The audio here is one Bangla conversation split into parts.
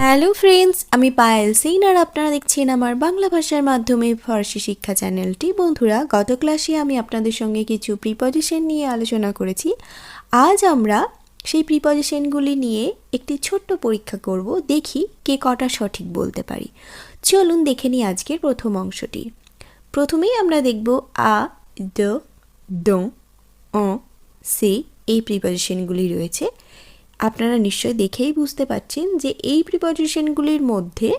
হ্যালো ফ্রেন্ডস আমি পায়েল সিন আর আপনারা দেখছেন আমার বাংলা ভাষার মাধ্যমে ফরাসি শিক্ষা চ্যানেলটি। বন্ধুরা, গত ক্লাসে আমি আপনাদের সঙ্গে কিছু প্রিপজিশন নিয়ে আলোচনা করেছি। আজ আমরা সেই প্রিপজিশনগুলি নিয়ে একটি ছোট্ট পরীক্ষা করব, দেখি কে কটা সঠিক বলতে পারি। চলুন দেখে নিই আজকের প্রথম অংশটি। প্রথমেই আমরা দেখব আ, দ, দো, অ, সে এই প্রিপজিশনগুলি রয়েছে। আপনারা নিশ্চয়ই দেখেই বুঝতে পারছেন যে এই প্রিপজিশনগুলির মধ্যে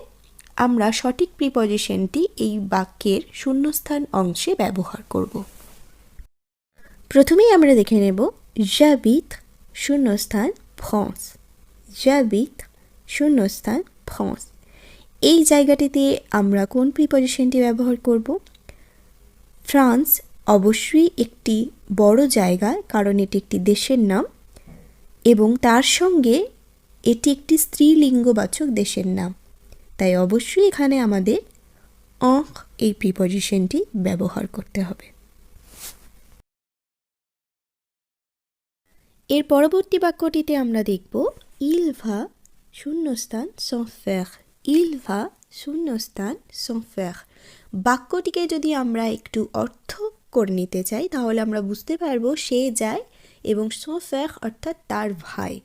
আমরা সঠিক প্রিপজিশনটি এই বাক্যের শূন্যস্থান অংশে ব্যবহার করব। প্রথমেই আমরা দেখে নেব জাবিত শূন্যস্থান ফ্রান্স জাবিত শূন্যস্থান ফ্রান্স এই জায়গাটিতে আমরা কোন প্রিপজিশনটি ব্যবহার করব? ফ্রান্স অবশ্যই একটি বড় জায়গা, কারণ এটি একটি দেশের নাম। এবং তার সঙ্গে এটি একটি স্ত্রীলিঙ্গবাচক দেশের নাম। তাই অবশ্যই এখানে আমাদের অঁক এই প্রিপজিশনটি ব্যবহার করতে হবে। এর পরবর্তী বাক্যটিতে আমরা দেখব ইলভা শূন্যস্থান সফের ইলভা শূন্যস্থান সফের বাক্যটিকে যদি আমরা একটু অর্থ করে নিতে চাই, তাহলে আমরা বুঝতে পারব সে যায় এবং সফের অর্থাৎ তার ভাই।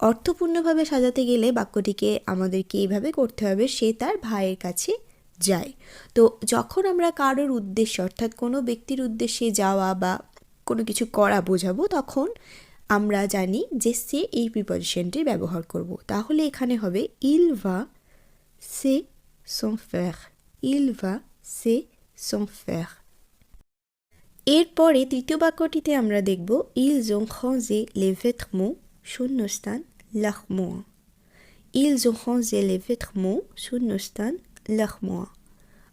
অর্থপূর্ণভাবে সাজাতে গেলে বাক্যটিকে আমাদেরকে এইভাবে করতে হবে, সে তার ভাইয়ের কাছে যায়। তো যখন আমরা কারোর উদ্দেশ্যে, অর্থাৎ কোনো ব্যক্তির উদ্দেশ্যে যাওয়া বা কোনো কিছু করা বোঝাবো, তখন আমরা জানি যে সে এই প্রিপজিশনটি ব্যবহার করব। তাহলে এখানে হবে ইল ভা সে সন ফের ইল ভা সে সন এরপরে তৃতীয় বাক্যটিতে আমরা দেখব else ont rangé les vêtements শূন্যস্থান else ont rangé les vêtements শূন্যস্থান l'armoire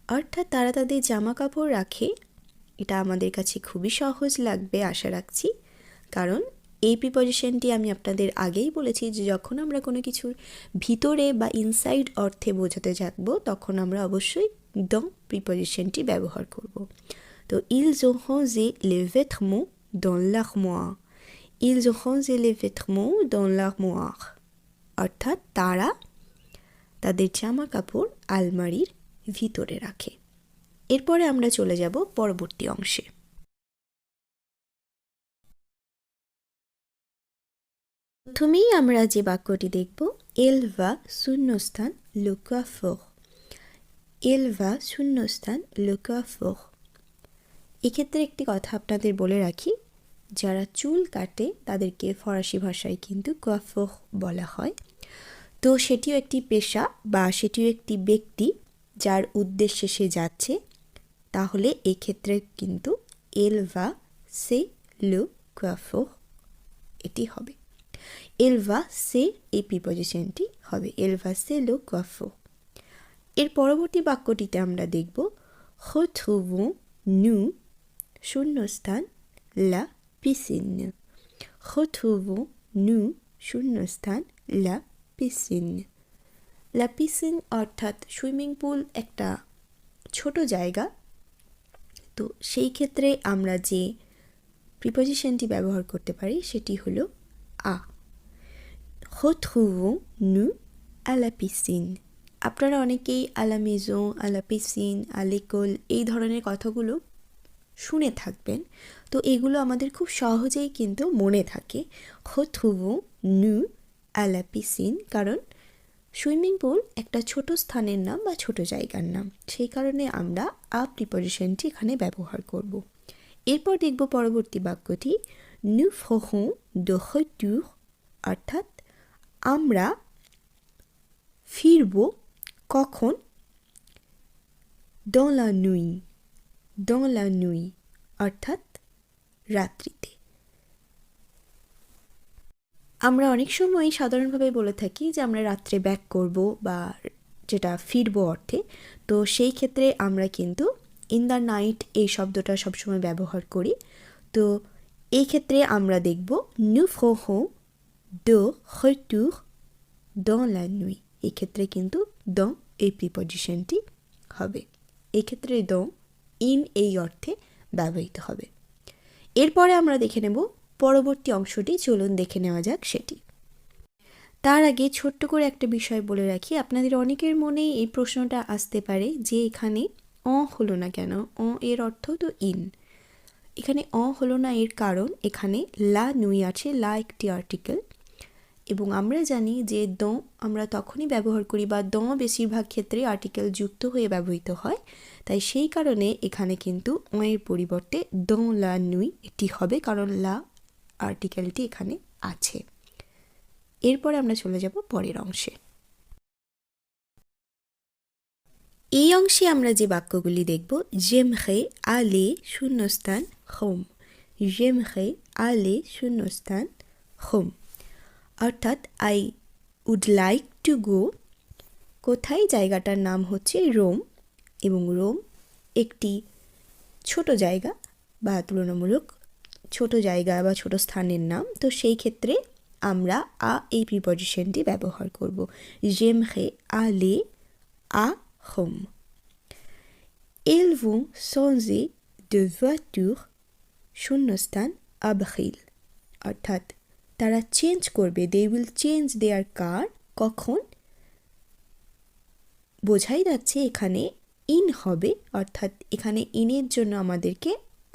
অর্থাৎ তারা তাদের জামা কাপড় রাখে। এটা আমাদের কাছে খুবই সহজ লাগবে, আশা রাখছি। কারণ এই প্রিপজিশনটি আমি আপনাদের আগেই বলেছি যে যখন আমরা কোনো কিছুর ভিতরে বা ইনসাইড অর্থে বোঝাতে থাকব, তখন আমরা অবশ্যই দম প্রিপজিশনটি ব্যবহার করব। তো ils ont rangé les vêtements dans l'armoire. Ils ont rangé les vêtements dans l'armoire. অর্থাৎ তারা তাদের জামা কাপড় আলমারির ভিতরে রাখে। এরপরে আমরা চলে যাব পরবর্তী অংশে। প্রথমেই আমরা যে বাক্যটি দেখব এলভা শূন্যস্থান লোকাফোর এলভা শূন্যস্থান লোকাফোর এক্ষেত্রে একটি কথা আপনাদের বলে রাখি, যারা চুল কাটে তাদেরকে ফরাসি ভাষায় কিন্তু কোয়াফোর বলা হয়। তো সেটিও একটি পেশা বা সেটিও একটি ব্যক্তি যার উদ্দেশ্যে সে যাচ্ছে, তাহলে এক্ষেত্রে কিন্তু এলভা সে লো কোয়াফোর এটি হবে। এলভা সে এই প্রিপজিশনটি হবে এলভা সে লো কোয়াফোর এর পরবর্তী বাক্যটিতে আমরা দেখব retrouvons nous শূন্যস্থান, লা পিসিন। retrouvons nous, শূন্যস্থান, লা পিসিন। লা পিসিন অর্থাৎ সুইমিং পুল একটা ছোট জায়গা। তো সেই ক্ষেত্রে আমরা যে প্রিপজিশনটি ব্যবহার করতে পারি, সেটি হলো আ। retrouvons la piscine আপনারা অনেকেই আ la maison, à la piscine, à l'école, এই ধরনের কথাগুলো শুনে থাকবেন। তো এগুলো আমাদের খুব সহজেই কিন্তু মনে থাকে। retrouvons নু la কারণ সুইমিং পুল একটা ছোট স্থানের নাম বা ছোট জায়গার নাম। সেই কারণে আমরা আ প্রিপজিশনটি এখানে ব্যবহার করব। এরপর দেখব পরবর্তী বাক্যটি। নু de retour অর্থাৎ আমরা ফিরব কখন? la nuit dans la nuit, অর্থাৎ রাত্রিতে। আমরা অনেক সময় সাধারণভাবে বলে থাকি যে আমরা রাত্রে ব্যাক করব বা যেটা ফিরবো অর্থে। তো সেই ক্ষেত্রে আমরা কিন্তু ইন দ্য নাইট এই শব্দটা সবসময় ব্যবহার করি। তো এই ক্ষেত্রে আমরা দেখব নু ফোহো de retour dans la নুই এক্ষেত্রে কিন্তু দ এই প্রিপজিশনটি হবে। এক্ষেত্রে দ ইন এই অর্থে ব্যবহৃত হবে। এরপরে আমরা দেখে নেব পরবর্তী অংশটি, চলুন দেখে নেওয়া যাক সেটি। তার আগে ছোট্ট করে একটা বিষয় বলে রাখি, আপনাদের অনেকের মনেই এই প্রশ্নটা আসতে পারে যে এখানে অ হলো না কেন? অ এর অর্থ তো ইন। এখানে অ হলো না এর কারণ, এখানে লা, নুই আছে, লা একটি আর্টিকেল। এবং আমরা জানি যে দ আমরা তখনই ব্যবহার করি বা দ বেশিরভাগ ক্ষেত্রে আর্টিকেল যুক্ত হয়ে ব্যবহৃত হয়। তাই সেই কারণে এখানে কিন্তু এর পরিবর্তে দ, লা, নুই এটি হবে কারণ লা আর্টিকেলটি এখানে আছে। এরপরে আমরা চলে যাব পরের অংশে। এই অংশে আমরা যে বাক্যগুলি দেখব জেমহে আলে শূন্যস্থান হোম জেম জেমহে আলে শূন্যস্থান হোম অর্থাৎ I would like to go কোথায় জায়গাটার নাম হচ্ছে রোম এবং রোম একটি ছোট জায়গা বা তুলনামূলক ছোট জায়গা বা ছোট স্থানের নাম। তো সেই ক্ষেত্রে আমরা আ এই প্রিপজিশনটি ব্যবহার করব। জেম হে আ লে আ হোম Ils vont changer de শূন্যস্থান আবখিল অর্থাৎ তারা চেঞ্জ করবে দে উইল চেঞ্জ দেয়ার কার কখন বোঝাই যাচ্ছে এখানে ইন হবে, অর্থাৎ এখানে ইনের জন্য আমাদেরকে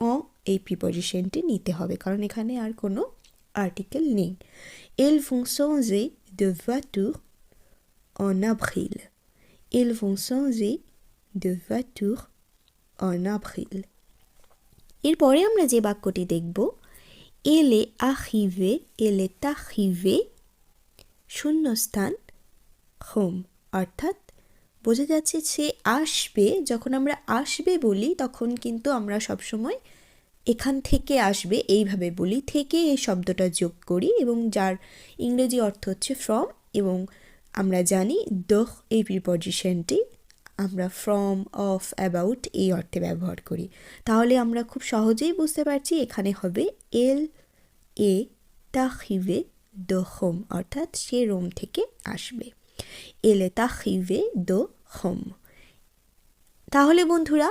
অ এই প্রিপজিশনটি নিতে হবে, কারণ এখানে আর কোনো আর্টিকেল নেই এল changer de voiture en avril. Ils vont changer de. এরপরে আমরা যে বাক্যটি দেখব এলে আহিভে এলে তাহিভে শূন্যস্থান হোম অর্থাৎ বোঝা যাচ্ছে সে আসবে, যখন আমরা আসবে বলি, তখন কিন্তু আমরা সবসময় এখান থেকে আসবে, এইভাবে বলি, থেকে এই শব্দটা যোগ করি এবং যার ইংরেজি অর্থ হচ্ছে ফ্রম এবং আমরা জানি দহ এই প্রিপজিশনটি আমরা ফ্রম অফ অ্যাবাউট এই অর্থে ব্যবহার করি। তাহলে আমরা খুব সহজেই বুঝতে পারছি এখানে হবে এল, এ তাহিভে দো হোম অর্থাৎ সে রোম থেকে আসবে। এলে তাহিভে দো হোম তাহলে বন্ধুরা,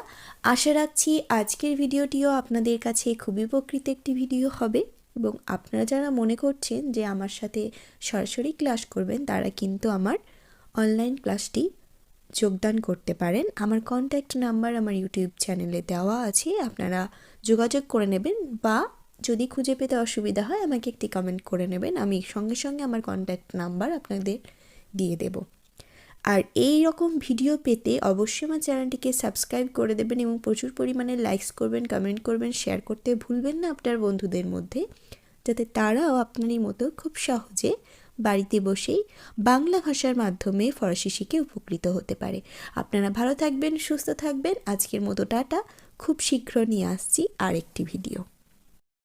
আশা রাখছি আজকের ভিডিওটিও আপনাদের কাছে খুবই উপকৃত একটি ভিডিও হবে এবং আপনারা যারা মনে করছেন যে আমার সাথে সরাসরি ক্লাস করবেন, তারা কিন্তু আমার অনলাইন ক্লাসটি যোগদান করতে পারেন। আমার কন্ট্যাক্ট নাম্বার আমার ইউটিউব চ্যানেলে দেওয়া আছে, আপনারা যোগাযোগ করে নেবেন বা যদি খুঁজে পেতে অসুবিধা হয়, আমাকে একটি কমেন্ট করে নেবেন, আমি সঙ্গে সঙ্গে আমার কন্ট্যাক্ট নাম্বার আপনাদের দিয়ে দেব। আর এই রকম ভিডিও পেতে অবশ্যই আমার চ্যানেলটিকে সাবস্ক্রাইব করে দেবেন এবং প্রচুর পরিমাণে লাইকস করবেন কমেন্ট করবেন শেয়ার করতে ভুলবেন না আপনার বন্ধুদের মধ্যে, যাতে তারাও আপনারই মতো খুব সহজে বাড়িতে বসেই বাংলা ভাষার মাধ্যমে ফরাসি শিখে উপকৃত হতে পারে। আপনারা ভালো থাকবেন, সুস্থ থাকবেন। আজকের মতো টাটা। খুব শীঘ্র নিয়ে আসছি আরেকটি ভিডিও।